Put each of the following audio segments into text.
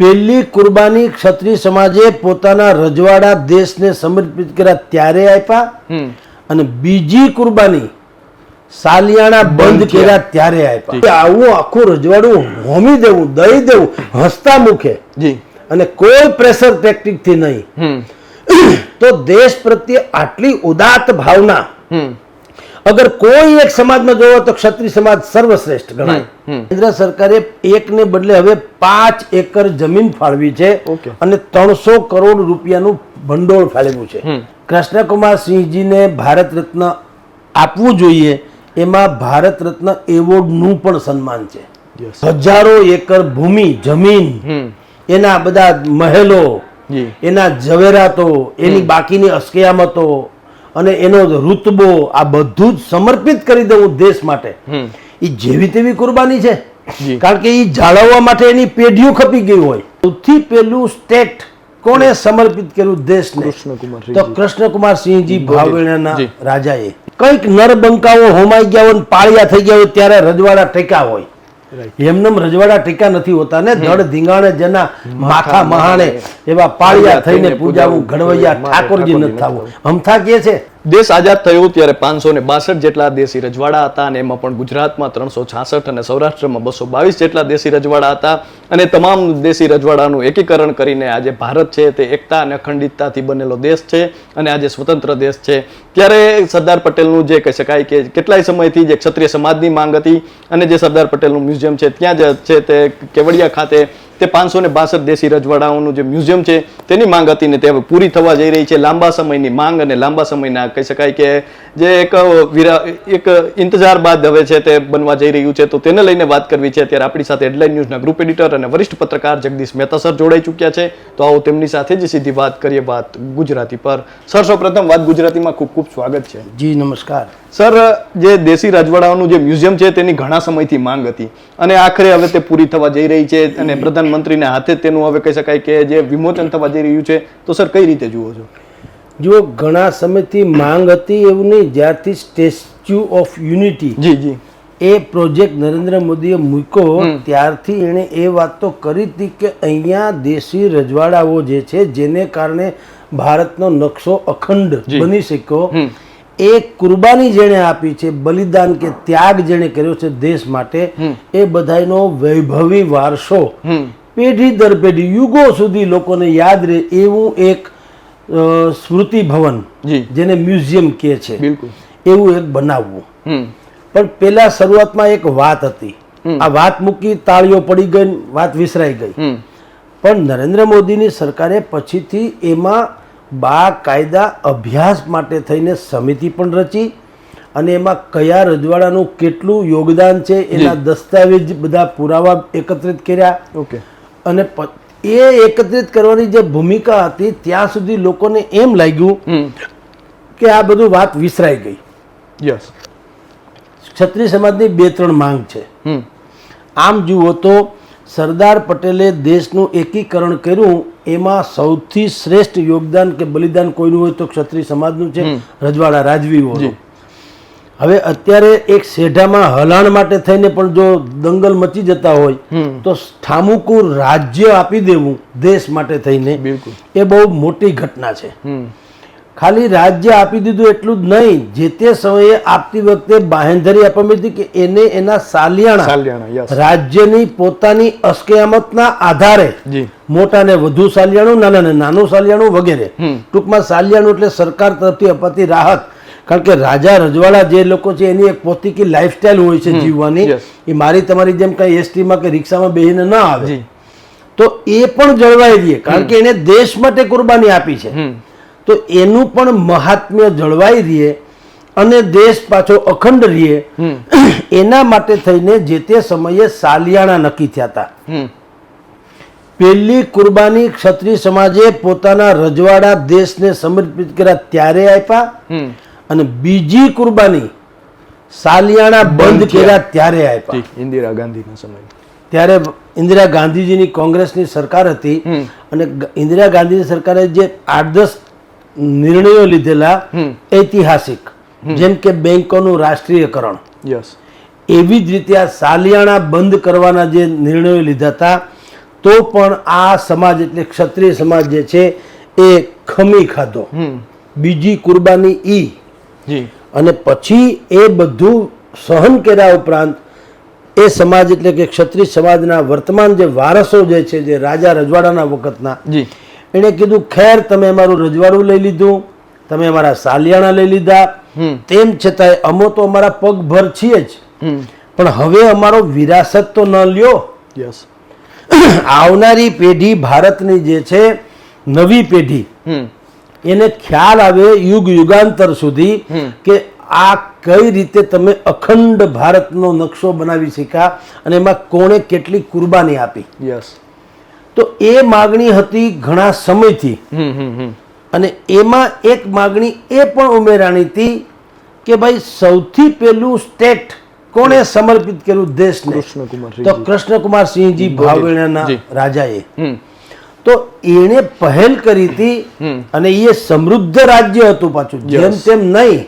પહેલી કુરબાની ક્ષત્રિય સમાજે પોતાના રજવાડા દેશને સમર્પિત કર્યા ત્યારે આપ્યા અને બીજી કુરબાની સાલિયાણા બંધ કર્યા ત્યારે આપ્યા આવું આખું રજવાડું હોમી દેવું દઈ દેવું હસતા મુખે અને કોઈ પ્રેશર ટેકનિકથી નહીં. તો દેશ પ્રત્યે આટલી ઉદાત્ત ભાવના અગર કોઈ એક સમાજમાં જોવો તો ક્ષત્રિય સમાજ સર્વશ્રેષ્ઠ ગણાય. કેન્દ્ર સરકારે એકને બદલે હવે પાંચ એકર જમીન ફાળવી છે અને ત્રણસો કરોડ રૂપિયાનું ભંડોળ ફાળવ્યું છે. કૃષ્ણકુમાર સિંહજીને ભારત રત્ન આપવું જોઈએ એમાં ભારત રત્ન એવોર્ડનું પણ સન્માન છે. હજારો એકર ભૂમિ જમીન એના બધા મહેલો એના ઝવેરાતો એની બાકીની અસ્કયામતો અને એનો રુતબો આ બધું જ સમર્પિત કરી દેવું દેશ માટે. એ જેવી તેવી કુરબાની છે. કારણ કે એ જાળવવા માટે એની પેઢીઓ ખપી ગઈ હોય. સૌથી પહેલું સ્ટેટ કોણે સમર્પિત કર્યું દેશને? તો કૃષ્ણકુમાર સિંહજી ભાવેણાના. રાજાએ. કંઈક નરબંકાઓ હોમાઈ ગયા હોય પાળિયા થઈ ગયા હોય ત્યારે રજવાડા ટેકા હોય. એમનેમ રજવાડા ટીકા નથી હોતા ને ધડ ધીંગાણે જેના માથા મહાણે એવા પાળિયા થઈને પૂજાવું ઘડવૈયા ઠાકોરજી નથી થવું. હમથા કે છે દેશ આઝાદ થયો ત્યારે પાંચસો ને બાસઠ જેટલા દેશી રજવાડા હતા અને એમાં પણ ગુજરાતમાં ત્રણસો છાસઠ અને સૌરાષ્ટ્રમાં બસો બાવીસ જેટલા દેશી રજવાડા હતા. અને તમામ દેશી રજવાડાનું એકીકરણ કરીને આજે ભારત છે તે એકતા અને અખંડિતતાથી બનેલો દેશ છે અને આજે સ્વતંત્ર દેશ છે. ત્યારે સરદાર પટેલનું જે કહી શકાય કે કેટલાય સમયથી જે ક્ષત્રિય સમાજની માંગ હતી અને જે સરદાર પટેલનું મ્યુઝિયમ છે, ત્યાં જ છે તે કેવડિયા ખાતે તે પાંચસો ને બાસઠ દેશી રજવાડાઓનું જે મ્યુઝિયમ છે તેની માંગ હતી ને તે હવે પૂરી થવા જઈ રહી છે. લાંબા સમયની માંગ અને લાંબા સમયના કહી શકાય કે જે એક વિરા એક ઇંતજાર બાદ હવે છે તે બનવા જઈ રહ્યું છે. તો તેને લઈને વાત કરવી છે. ત્યારે આપણી સાથે હેડલાઇન ન્યૂઝના ગ્રુપ એડિટર અને વરિષ્ઠ પત્રકાર જગદીશ મહેતા સર જોડાઈ ચૂક્યા છે. તો આવો તેમની સાથે જ સીધી વાત કરીએ વાત ગુજરાતી પર. સર સૌ પ્રથમ વાત ગુજરાતીમાં ખૂબ ખૂબ સ્વાગત છે. જી નમસ્કાર. સર જે દેશી રાજવાડાઓનું જે મ્યુઝિયમ છે તેની ઘણા સમયથી માંગ હતી. અને આખરે હવે તે પૂરી થવા જઈ રહી છે અને પ્રધાનમંત્રીના હાથે તેનું હવે કહી શકાય કે જે વિમોચન થવા જઈ રહ્યું છે. તો સર કઈ રીતે જુઓ છો? જો ઘણા સમયથી માંગ હતી એવું નહીં જ્યારથી સ્ટેચ્યુ ઓફ યુનિટી જી જી. એ પ્રોજેક્ટ નરેન્દ્ર મોદીએ મૂક્યો ત્યારથી એણે એ વાત તો કરી હતી કે અહીંયા દેશી રજવાડાઓ જે છે જેને કારણે ભારતનો નકશો અખંડ બની શક્યો. એ કુરબાની જેણે આપી છે બલિદાન કે ત્યાગ જેણે કર્યો છે દેશ માટે એ બધાનો વૈભવી વારસો. પેઢી દર પેઢી યુગો સુધી લોકોને યાદ રહે એવું એક સ્મૃતિ ભવન જેને મ્યુઝિયમ કહે છે. એવું એક બનાવવું. પણ પેલા શરૂઆતમાં એક વાત હતી. આ વાત મૂકી તાળીઓ પડી ગઈ વાત વિસરાઈ ગઈ. પણ નરેન્દ્ર મોદીની સરકારે પછીથી એમાં બા કાયદા અભ્યાસ માટે થઈને સમિતિ પણ રચી અને એમાં કયા રજવાડાનું કેટલું યોગદાન છે એના દસ્તાવેજ બધા પુરાવા એકત્રિત કર્યા. ઓકે. અને એ એકત્રિત કરવાની જે ભૂમિકા હતી ત્યાં સુધી લોકોને એમ લાગ્યું કે આ બધું વાત વિસરાઈ ગઈ. યસ. ક્ષત્રિય સમાજની બે ત્રણ માંગ છે. આમ જુઓ તો સરદાર પટેલે દેશનું એકીકરણ કર્યું એમાં સૌથી શ્રેષ્ઠ યોગદાન કે બલિદાન કોઈનું હોય તો ક્ષત્રિય સમાજનું છે રજવાડા રાજવીઓનું. હવે અત્યારે એક શેઢામાં હલાણ માટે થઈને પણ જો દંગલ મચી જતા હોય તો ઠામુકુર રાજ્ય આપી દેવું દેશ માટે થઈને. એ બહુ મોટી ઘટના છે. ખાલી રાજ્ય આપી દીધું એટલું જ નહીં જે તે સમયે આપતી વખતે બાહેંધરી આપવામાં હતી કે એને એના સાલિયાણા રાજ્યની પોતાની અસ્કયામતના આધારે મોટાને વધુ સાલિયાણું નાનાને નાનું સાલિયાણું વગેરે. ટૂંકમાં સાલિયાણું એટલે સરકાર તરફથી અપાતી રાહત. કારણ કે રાજા રજવાડા જે લોકો છે એની એક પોતીકી લાઈફસ્ટાઈલ હોય છે જીવવાની. એ મારી તમારી જેમ કઈ એસટીમાં કે રિક્ષામાં બેહીને ન આવે. તો એ પણ જળવાઈ રહે કારણ કે એને દેશ માટે કુરબાની આપી છે. તો એનું પણ મહાત્મ્ય જળવાઈ રહે અને દેશ પાછો અખંડ રહે એના માટે થઈને જે તે સમયે સાલિયાણા નક્કી થયા હતા. પહેલી કુરબાની ક્ષત્રિય સમાજે પોતાના રજવાડા દેશને સમર્પિત કર્યા ત્યારે આપ્યા અને બીજી કુરબાની સાલિયાણા બંધ કર્યા ત્યારે આપ્યા ઇન્દિરા ગાંધીના સમય. ત્યારે ઇન્દિરા ગાંધીજીની કોંગ્રેસની સરકાર હતી. અને ઇન્દિરા ગાંધીની સરકારે જે આઠ દસ નિર્ણયો લીધેલા ઐતિહાસિક જેમ કે બેંકોનું રાષ્ટ્રીયકરણ. યસ એવી જ રીતે આ સાલિયાણા બંધ કરવાના જે નિર્ણયો લીધા હતા તો પણ આ સમાજ એટલે ક્ષત્રિય સમાજ જે છે એ ખમી ખાધો. બીજી કુરબાની ઈ. અને પછી એ બધું સહન કર્યા ઉપરાંત એ સમાજ એટલે કે ક્ષત્રિય સમાજના વર્તમાન જે વારસો જે છે જે રાજા રજવાડાના વખતના જી. એણે કીધું ખેર તમે અમારું રજવાડું લઈ લીધું તમે અમારા સાલિયાણા લઈ લીધા. તેમ છતાંય અમો તો અમારા પગભર છીએ જ. પણ હવે અમારો વિરાસત તો ન લ્યો. યસ આવનારી પેઢી ભારતની જે છે નવી પેઢી એને ખ્યાલ આવે યુગ યુગાંતર સુધી કે આ કઈ રીતે તમે અખંડ ભારતનો નકશો બનાવી શીખ્યા અને એમાં કોણે કેટલી કુરબાની આપી. યસ તો એ માગણી હતી ઘણા સમયથી. અને એમાં એક માગણી એ પણ ઉમેરાણી હતી કે ભાઈ સૌથી પહેલું સ્ટેટ કોણે સમર્પિત કર્યું દેશને? તો. કૃષ્ણકુમાર સિંહજી ભાવેણાના. રાજાએ. તો એણે પહેલ કરી હતી અને એ સમૃદ્ધ રાજ્ય હતું પાછું. જેમ. તેમ નહીં.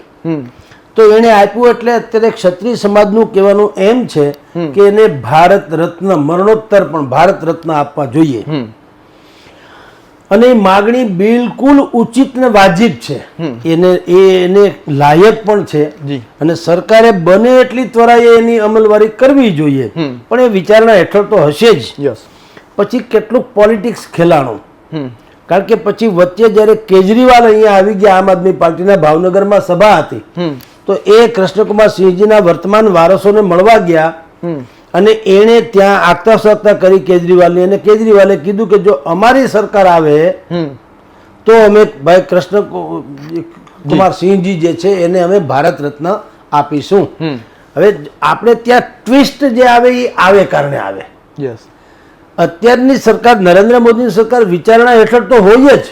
તો એણે આપ્યું એટલે અત્યારે ક્ષત્રિય સમાજનું કહેવાનું એમ છે કે એને ભારત રત્ન મરણોત્તર પણ ભારત રત્ન આપવા જોઈએ. અને માગણી બિલકુલ ઉચિત ને વાજિબ છે. એને એને લાયક પણ છે. અને સરકારે બને એટલી ત્વરાએ એની અમલવારી કરવી જોઈએ. પણ એ વિચારણા હેઠળ તો હશે જ. પછી કેટલુંક પોલિટિક્સ ખેલાણું. કારણ કે પછી વચ્ચે જ્યારે કેજરીવાલ અહીંયા આવી ગયા આમ આદમી પાર્ટીના ભાવનગરમાં સભા હતી. તો એ કૃષ્ણકુમાર સિંહજીના વર્તમાન વારસોને મળવા ગયા હમ. અને એણે ત્યાં આત્મસત્તા કરી કેજરીવાલની અને કેજરીવાલે કીધું કે જો અમારી સરકાર આવે હમ. તો અમે ભાઈ કૃષ્ણ કુમાર સિંહજી જે છે એને અમે ભારત રત્ન આપીશું. હવે આપણે ત્યાં ટ્વિસ્ટ જે આવે એ આવે કારણે આવે. અત્યારની સરકાર નરેન્દ્ર મોદીની સરકાર વિચારણા હેઠળ તો હોય જ.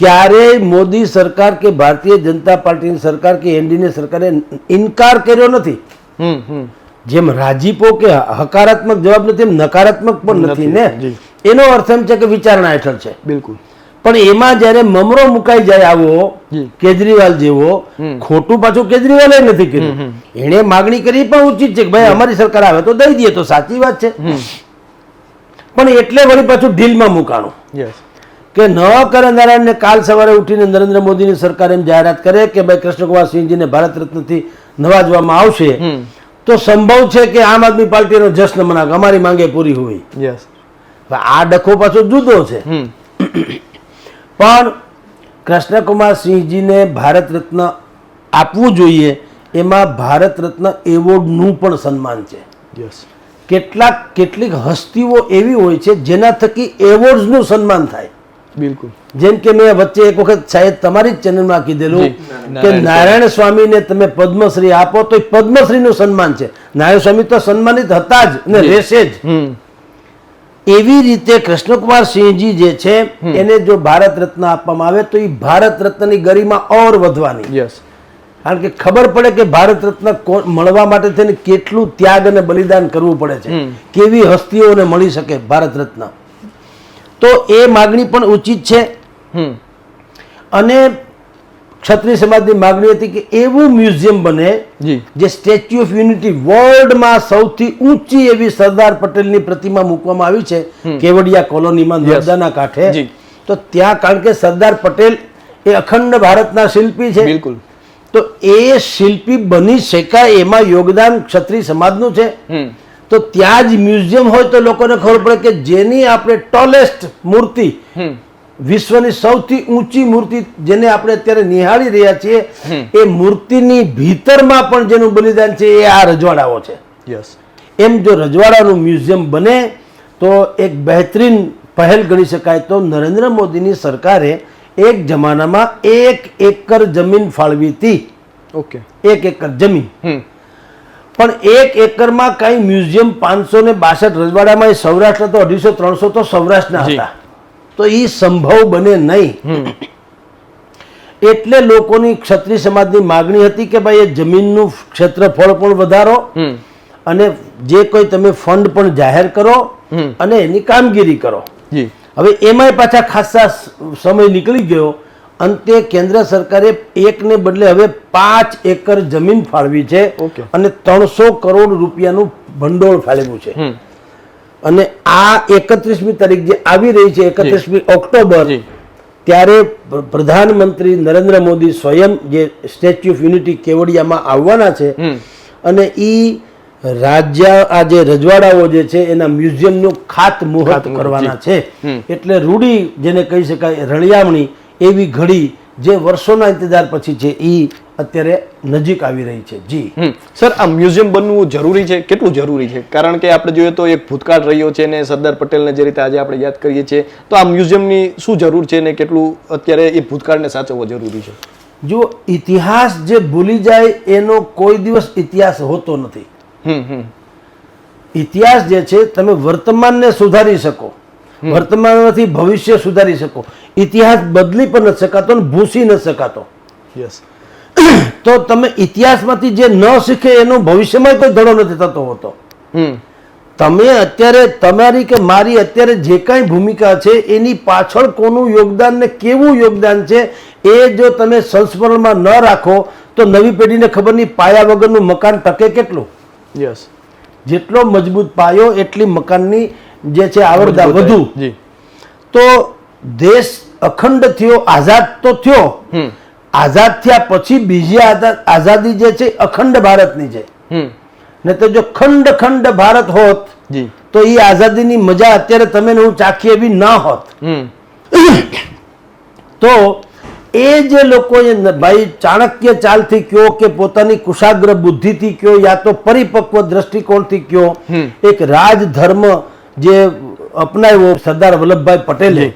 ક્યારેય મોદી સરકાર કે ભારતીય જનતા પાર્ટીની સરકાર કે એનડીની સરકારે ઇનકાર કર્યો નથી. જેમ રાજીપો કે હકારાત્મક જવાબ નથી એમ નકારાત્મક પણ નથી ને? એનો અર્થ એમ છે કે વિચારણા હેઠળ છે. બિલકુલ. પણ એમાં જ્યારે મમરો મુકાઈ જાય આવો કેજરીવાલ જેવો ખોટું પાછું કેજરીવાલે નથી કર્યું. એણે માગણી કરી પણ ઉચિત છે કે ભાઈ અમારી સરકાર આવે તો દઈ દઈએ તો સાચી વાત છે. પણ એટલે વળી પાછું ઢીલમાં મુકાણું. યસ કે ન કરે નારાયણને કાલ સવારે ઉઠીને નરેન્દ્ર મોદીની સરકાર એમ જાહેરાત કરે કે ભાઈ કૃષ્ણકુમાર સિંહજીને ભારત રત્નથી નવાજવામાં આવશે તો સંભવ છે કે આમ આદમી પાર્ટીનો જશ્ન મનાવે. અમારી માંગે પૂરી હોય. યસ આ ડખો પાછો જુદો છે. પણ કૃષ્ણકુમાર સિંહજીને ભારત રત્ન આપવું જોઈએ એમાં ભારત રત્ન એવોર્ડનું પણ સન્માન છે. યસ કેટલાક કેટલીક હસ્તીઓ એવી હોય છે જેના થકી એવોર્ડ્સનું સન્માન થાય. બિલકુલ. જેમ કે મેં વચ્ચે એક વખત શાયદ તમારી જ ચેનલમાં કીધેલું કે નારાયણ સ્વામીને તમે પદ્મશ્રી આપો તો એ પદ્મશ્રીનું સન્માન છે. નારાયણ સ્વામી તો સન્માનિત હતા જ અને રહેશે જ. એવી રીતે કૃષ્ણકુમાર સિંહજી જે છે એને જો ભારત રત્ન આપવામાં આવે તો એ ભારત રત્નની ગરિમા ઓર વધવાની. યસ કારણ કે ખબર પડે કે ભારત રત્ન મળવા માટે થઈને કેટલું ત્યાગ અને બલિદાન કરવું પડે છે. કેવી હસ્તીઓને મળી શકે ભારત રત્ન? તો એ માગણી પણ ઉચિત છે. અને ક્ષત્રિય સમાજની માગણી હતી કે એવું મ્યુઝિયમ બને જે. સ્ટેચ્યુ ઓફ યુનિટી વર્લ્ડમાં સૌથી ઊંચી એવી સરદાર પટેલની પ્રતિમા મૂકવામાં આવી છે કેવડિયા કોલોનીમાં. નર્મદાના કાંઠે. તો ત્યાં કારણ કે સરદાર પટેલ એ અખંડ ભારતના શિલ્પી છે. બિલકુલ. તો એ શિલ્પી બની શકાય એમાં યોગદાન ક્ષત્રિય સમાજનું છે. તો ત્યાં જ મ્યુઝિયમ હોય તો લોકોને ખબર પડે કે જેની આપણે ટોલેસ્ટ મૂર્તિ વિશ્વની સૌથી ઊંચી મૂર્તિ જેને આપણે અત્યારે નિહાળી રહ્યા છીએ એ મૂર્તિની ભીતરમાં પણ જેનું બલિદાન છે એ આ રજવાડાઓ છે. યસ એમ જો રજવાડાનું મ્યુઝિયમ બને તો એક બહેતરીન પહેલ ગણી શકાય. તો નરેન્દ્ર મોદીની સરકારે એક જમાનામાં એક એકર જમીન ફાળવી હતી. ઓકે એક એકર જમીન. પણ એક એકરમાં કઈ મ્યુઝિયમ પાંચસો ને બાસઠ રજવાડામાં એ સૌરાષ્ટ્ર તો અઢીસો ત્રણસો તો સૌરાષ્ટ્રના હતા. તો એ સંભવ બને નહીં. એટલે લોકોની ક્ષત્રિય સમાજની માગણી હતી કે ભાઈ એ જમીનનું ક્ષેત્રફળ પણ વધારો અને જે કોઈ તમે ફંડ પણ જાહેર કરો અને એની કામગીરી કરો. હવે એમાંય પાછા ખાસા સમય નીકળી ગયો અંતે કેન્દ્ર સરકારે એકને બદલે હવે પાંચ એકર જમીન ફાળવી છે. અને ત્રણસો કરોડ રૂપિયાનું ભંડોળ ફાળવ્યું છે. અને આ એકત્રીસમી તારીખ જે આવી રહી છે એકત્રીસમી ઓક્ટોબર ત્યારે પ્રધાનમંત્રી નરેન્દ્ર મોદી સ્વયં જે સ્ટેચ્યુ ઓફ યુનિટી કેવડિયામાં આવવાના છે અને ઈ રાજ્ય આ જે રજવાડાઓ જે છે એના મ્યુઝિયમનું ખાતમુહૂર્ત કરવાના છે. એટલે રૂડી જેને કહી શકાય રળિયામણી એવી ઘડી જે વર્ષોના ઇંતજાર પછી છે એ અત્યારે નજીક આવી રહી છે. જી. હમ. સર આ મ્યુઝિયમ બનવું જરૂરી છે? કેટલું જરૂરી છે? કારણ કે આપણે જોઈએ તો એક ભૂતકાળ રહ્યો છે ને સરદાર પટેલને જે રીતે આજે આપણે યાદ કરીએ છીએ તો આ મ્યુઝિયમની શું જરૂર છે ને કેટલું અત્યારે એ ભૂતકાળને સાચવવો જરૂરી છે? જો ઇતિહાસ જે ભૂલી જાય એનો કોઈ દિવસ ઇતિહાસ હોતો નથી. હમ હમ. ઇતિહાસ જે છે તમે વર્તમાનને સુધારી શકો. વર્તમાનમાંથી ભવિષ્ય સુધારી શકો. ઇતિહાસ બદલી પણ નથી શકાતો અને ભૂસી ન શકાતો. યસ તો તમે ઇતિહાસમાંથી જે ન શીખે એનો ભવિષ્યમાં કોઈ ધડો નથી થતો હોતો. તમે અત્યારે તમારી કે મારી અત્યારે જે કાંઈ ભૂમિકા છે એની પાછળ કોનું યોગદાન ને કેવું યોગદાન છે એ જો તમે સંસ્મરણમાં ન રાખો તો નવી પેઢીને ખબર નહીં પાયા વગરનું મકાન ટકે કેટલું? યસ જેટલો મજબૂત પાયો એટલી મકાનની જે છે આવડતા વધુ. તો દેશ અખંડ થયો આઝાદ તો થયો. આઝાદ થયા પછી બીજી આઝાદી જે છે અખંડ ભારતની છે. ને તો જો ખંડ ખંડ ભારત હોત તો એ આઝાદીની મજા અત્યારે તમે હું ચાખી એવી ના હોત. તો એ જે લોકોએ ભાઈ ચાણક્ય ચાલથી કયો કે પોતાની કુશાગ્ર બુદ્ધિથી કયો યા તો પરિપક્વ દ્રષ્ટિકોણથી કયો એક રાજધર્મ જે અપનાવ્યો સરદાર વલ્લભભાઈ પટેલે.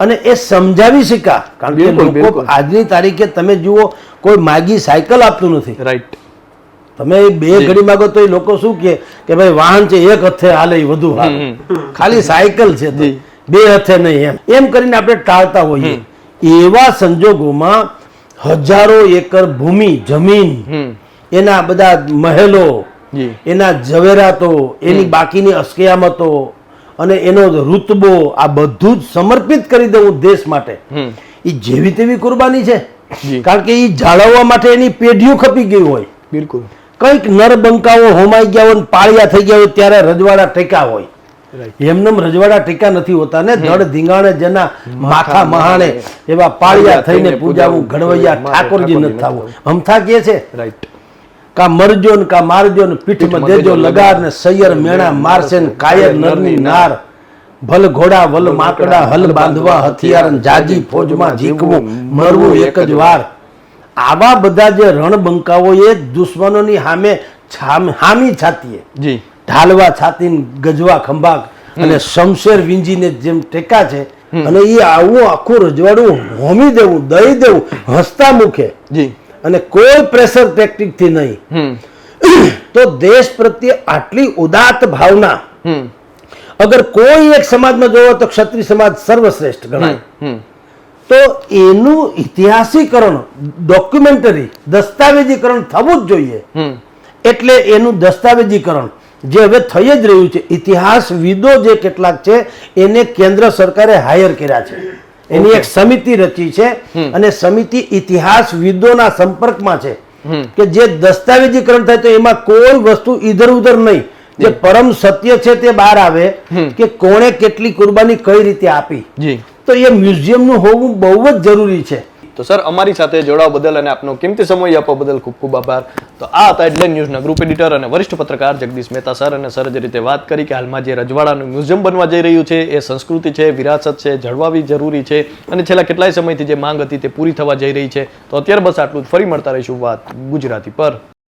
અને એ સમજાવી શીખા. કારણ કે લોકો આજની તારીખે તમે જુઓ કોઈ માગી સાયકલ આપતું નથી. રાઈટ તમે બે ઘડી માગો તો એ લોકો શું કહે? કે ભાઈ વાહન છે એક હથે હાલે વધુ હાલે. ખાલી સાયકલ છે બે હથે નહીં એમ. એમ કરીને આપણે ટાળતા હોઈએ. એવા સંજોગોમાં હજારો એકર ભૂમિ જમીન એના બધા મહેલો એના ઝવેરાતો એની બાકીની અસ્કયામતો અને એનો રુતબો આ બધું જ સમર્પિત કરી દેવું દેશ માટે. એ જેવી તેવી કુરબાની છે. કારણ કે એ જાળવવા માટે એની પેઢીઓ ખપી ગઈ હોય. બિલકુલ. કંઈક નરબંકાઓ હોમાઈ ગયા હોય પાળિયા થઈ ગયા હોય ત્યારે રજવાડા ટેકા હોય. એમનેમ રજવાડા ટેકા નથી હોતા ને. ધડ ધીંગાણે જેના માથા મહાણે એવા પાળિયા થઈને પૂજાવું ઘડવૈયા ઠાકોરજી નથી થવું. હમથા કે છે? રાઈટ કા મરજો ને કા મારજો ને પીઠમાં દેજો લગાર ને સૈયર મેણા મારશે ને કાયર નરની નાર. ભલ ઘોડા વલ માકડા હલ બાંધવા હથિયાર જાજી ફોજમાં જીકવું મરવું એક જ વાર. આવા બધા જે રણબંકાઓ એ દુશ્મનોની સામે હામી છાતીએ. જી. ઢાલવા છાતી ગજવા ખંભા અને શમશેર વિંજીને જેમ ટેકા છે અને એ આવું આખું રજવાડું હોમી દેવું દઈ દેવું હસતા મુખે જી. અને કોઈ પ્રેશર ટેક્ટિકથી નહીં. તો દેશ પ્રત્યે આટલી ઉદાત ભાવના હમ. અગર કોઈ એક સમાજમાં જોવો તો ક્ષત્રિય સમાજ સર્વશ્રેષ્ઠ ગણાય. હમ. તો એનું ઇતિહાસીકરણ ડોક્યુમેન્ટરી દસ્તાવેજીકરણ થવું જ જોઈએ. હમ. એટલે એનું દસ્તાવેજીકરણ જે હવે થઈ જ રહ્યું છે. ઇતિહાસવિદો જે કેટલાક છે એને કેન્દ્ર સરકારે હાયર કર્યા છે. એની એક સમિતિ રચી છે અને સમિતિ ઇતિહાસવિદોના સંપર્કમાં છે કે જે દસ્તાવેજીકરણ થાય તો એમાં કોઈ વસ્તુ ઇધર ઉધર નહીં. જે પરમ સત્ય છે તે બહાર આવે કે કોણે કેટલી કુરબાની કઈ રીતે આપી. તો એ મ્યુઝિયમનું હોવું બહુ જ જરૂરી છે. તો સર, અમારી સાથે જોડાવા બદલ અને આપનો કિંમતી સમય આપવા બદલ ખૂબ ખૂબ આભાર. તો આ હતા હેડલાઇન ન્યૂઝના ગ્રુપ એડિટર અને વરિષ્ઠ પત્રકાર જગદીશ મહેતા સર અને સર જે રીતે વાત કરી કે હાલમાં જે રજવાડાનું મ્યુઝિયમ બનવા જઈ રહ્યું છે, એ સંસ્કૃતિ છે, વિરાસત છે, જળવાવી જરૂરી છે અને છેલ્લા કેટલાય સમયથી જે માંગ હતી તે પૂરી થવા જઈ રહી છે. તો અત્યારે બસ આટલું જ. ફરી મળતા રહીશું વાત ગુજરાતી પર.